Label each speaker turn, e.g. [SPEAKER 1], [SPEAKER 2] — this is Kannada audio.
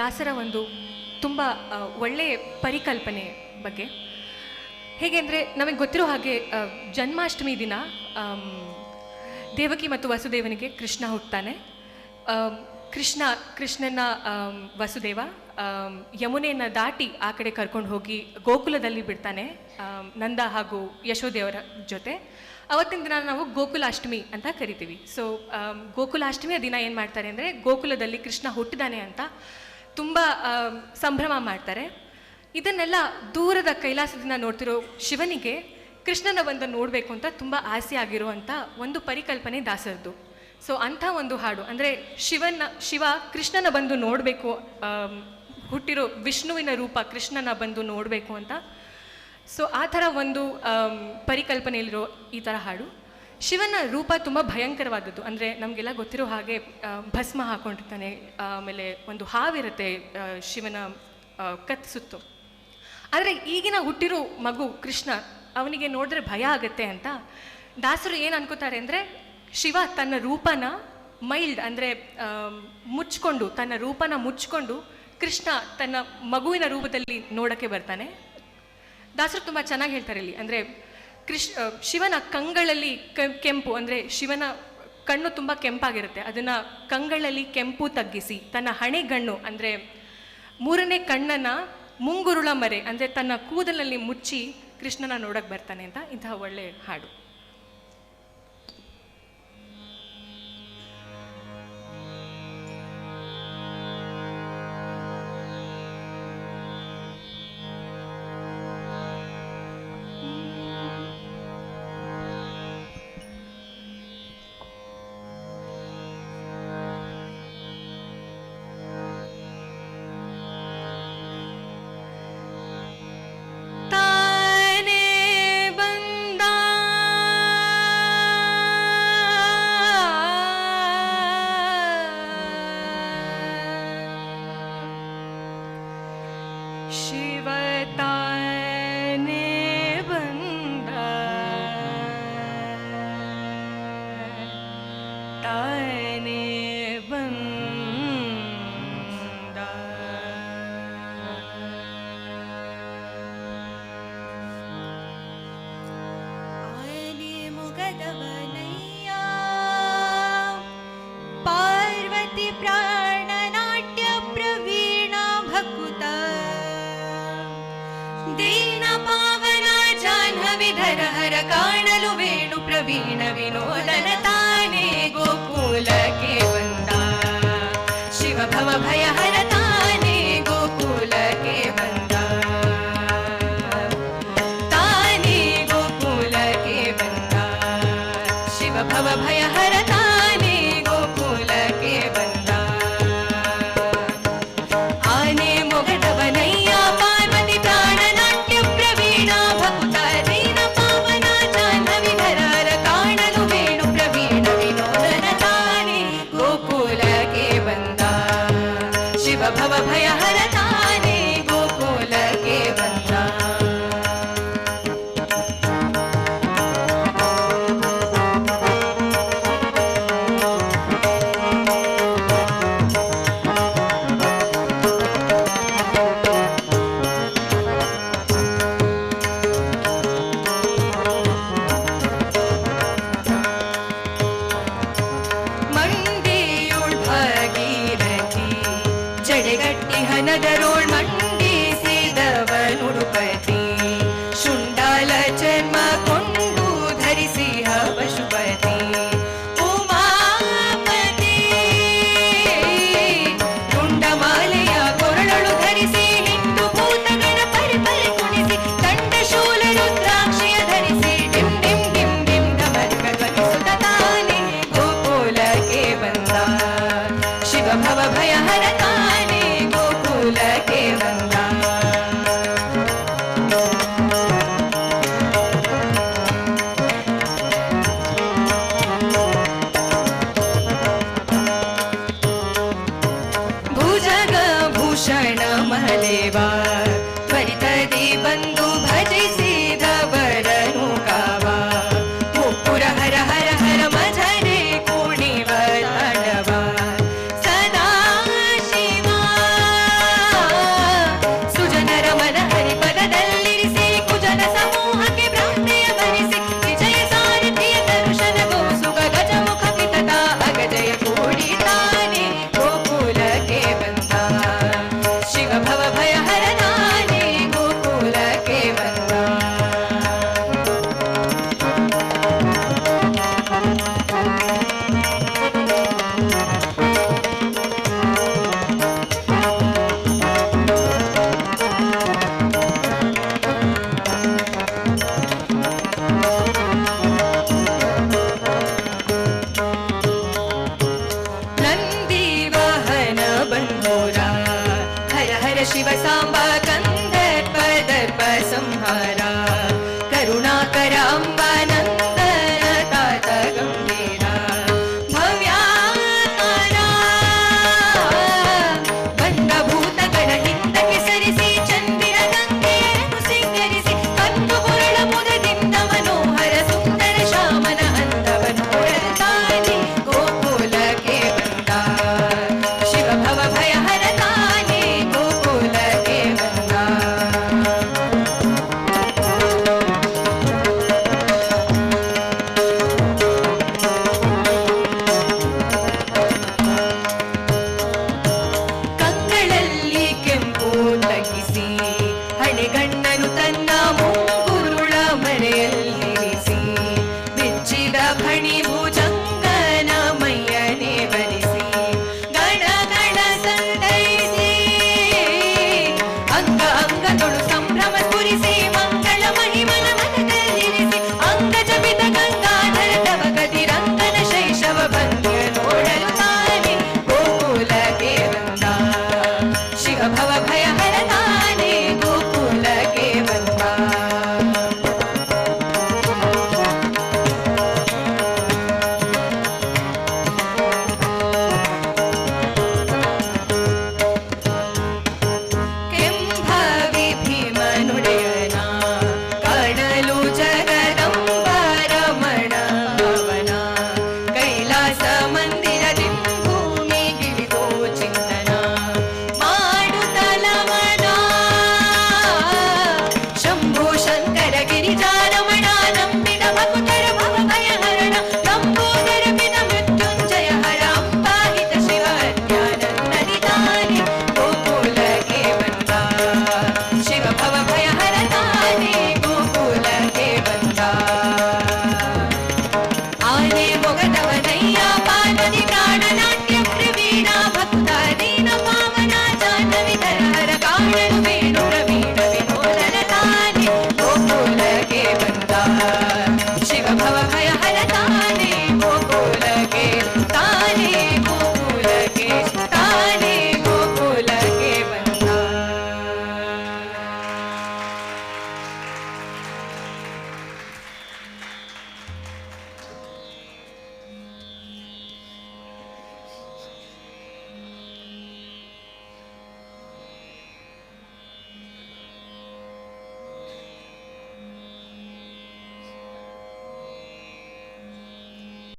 [SPEAKER 1] ದಾಸರ ಒಂದು ತುಂಬ ಒಳ್ಳೆಯ ಪರಿಕಲ್ಪನೆ ಬಗ್ಗೆ. ಹೇಗೆ ಅಂದರೆ ನಮಗೆ ಗೊತ್ತಿರೋ ಹಾಗೆ ಜನ್ಮಾಷ್ಟಮಿ ದಿನ ದೇವಕಿ ಮತ್ತು ವಸುದೇವನಿಗೆ ಕೃಷ್ಣ ಹುಟ್ಟುತ್ತಾನೆ ಕೃಷ್ಣ, ಕೃಷ್ಣನ ವಸುದೇವ ಯಮುನೆಯನ್ನು ದಾಟಿ ಆ ಕಡೆ ಕರ್ಕೊಂಡು ಹೋಗಿ ಗೋಕುಲದಲ್ಲಿ ಬಿಡ್ತಾನೆ ನಂದ ಹಾಗೂ ಯಶೋದೇವರ ಜೊತೆ. ಅವತ್ತಿನ ದಿನ ನಾವು ಗೋಕುಲಾಷ್ಟಮಿ ಅಂತ ಕರಿತೀವಿ. ಸೊ ಗೋಕುಲಾಷ್ಟಮಿಯ ದಿನ ಏನು ಮಾಡ್ತಾರೆ ಅಂದರೆ ಗೋಕುಲದಲ್ಲಿ ಕೃಷ್ಣ ಹುಟ್ಟಿದಾನೆ ಅಂತ ತುಂಬ ಸಂಭ್ರಮ ಮಾಡ್ತಾರೆ. ಇದನ್ನೆಲ್ಲ ದೂರದ ಕೈಲಾಸದಿಂದ ನೋಡ್ತಿರೋ ಶಿವನಿಗೆ ಕೃಷ್ಣನ ಒಂದು ನೋಡಬೇಕು ಅಂತ ತುಂಬ ಆಸೆ ಆಗಿರುವಂಥ ಒಂದು ಪರಿಕಲ್ಪನೆ ದಾಸರದ್ದು. ಸೊ ಅಂಥ ಒಂದು ಹಾಡು, ಅಂದರೆ ಶಿವನ, ಶಿವ ಕೃಷ್ಣನ ಬಂದು ನೋಡಬೇಕು ಹುಟ್ಟಿರೋ ವಿಷ್ಣುವಿನ ರೂಪ ಕೃಷ್ಣನ ಬಂದು ನೋಡಬೇಕು ಅಂತ. ಸೊ ಆ ಥರ ಒಂದು ಪರಿಕಲ್ಪನೆಯಲ್ಲಿರೋ ಈ ಥರ ಹಾಡು. ಶಿವನ ರೂಪ ತುಂಬ ಭಯಂಕರವಾದದ್ದು. ಅಂದರೆ ನಮಗೆಲ್ಲ ಗೊತ್ತಿರೋ ಹಾಗೆ ಭಸ್ಮ ಹಾಕೊಂಡಿರ್ತಾನೆ. ಆಮೇಲೆ ಒಂದು ಹಾವಿರುತ್ತೆ ಶಿವನ ಕತ್ತಿಸುತ್ತು ಕತ್ ಸುತ್ತು. ಆದರೆ ಈಗಿನ ಹುಟ್ಟಿರೋ ಮಗು ಕೃಷ್ಣ, ಅವನಿಗೆ ನೋಡಿದ್ರೆ ಭಯ ಆಗುತ್ತೆ ಅಂತ. ದಾಸರು ಏನು ಅನ್ಕೋತಾರೆ ಅಂದರೆ, ಶಿವ ತನ್ನ ರೂಪನ ಮೈಲ್ಡ್, ಅಂದರೆ ಮುಚ್ಕೊಂಡು, ತನ್ನ ರೂಪನ ಮುಚ್ಕೊಂಡು ಕೃಷ್ಣ ತನ್ನ ಮಗುವಿನ ರೂಪದಲ್ಲಿ ನೋಡೋಕ್ಕೆ ಬರ್ತಾನೆ. ದಾಸರು ತುಂಬ ಚೆನ್ನಾಗಿ ಹೇಳ್ತಾರೆ ಇಲ್ಲಿ. ಅಂದರೆ ಕೃಷ್ ಶಿವನ ಕಂಗಳಲ್ಲಿ ಕೆಂಪು ಅಂದರೆ ಶಿವನ ಕಣ್ಣು ತುಂಬ ಕೆಂಪಾಗಿರುತ್ತೆ. ಅದನ್ನು ಕಂಗಳಲ್ಲಿ ಕೆಂಪು ತಗ್ಗಿಸಿ, ತನ್ನ ಹಣೆಗಣ್ಣು ಅಂದರೆ ಮೂರನೇ ಕಣ್ಣನ್ನು ಮುಂಗುರುಳ ಮರೆ ಅಂದರೆ ತನ್ನ ಕೂದಲಲ್ಲಿ ಮುಚ್ಚಿ ಕೃಷ್ಣನ ನೋಡಕ್ಕೆ ಬರ್ತಾನೆ ಅಂತ ಇಂತಹ ಒಳ್ಳೆಯ ಹಾಡು.
[SPEAKER 2] दीनपावना जाह्नविधरहरकाणलु वेणुप्रवीण विनोलनताने गोकुलकेवन्ता शिव भवभय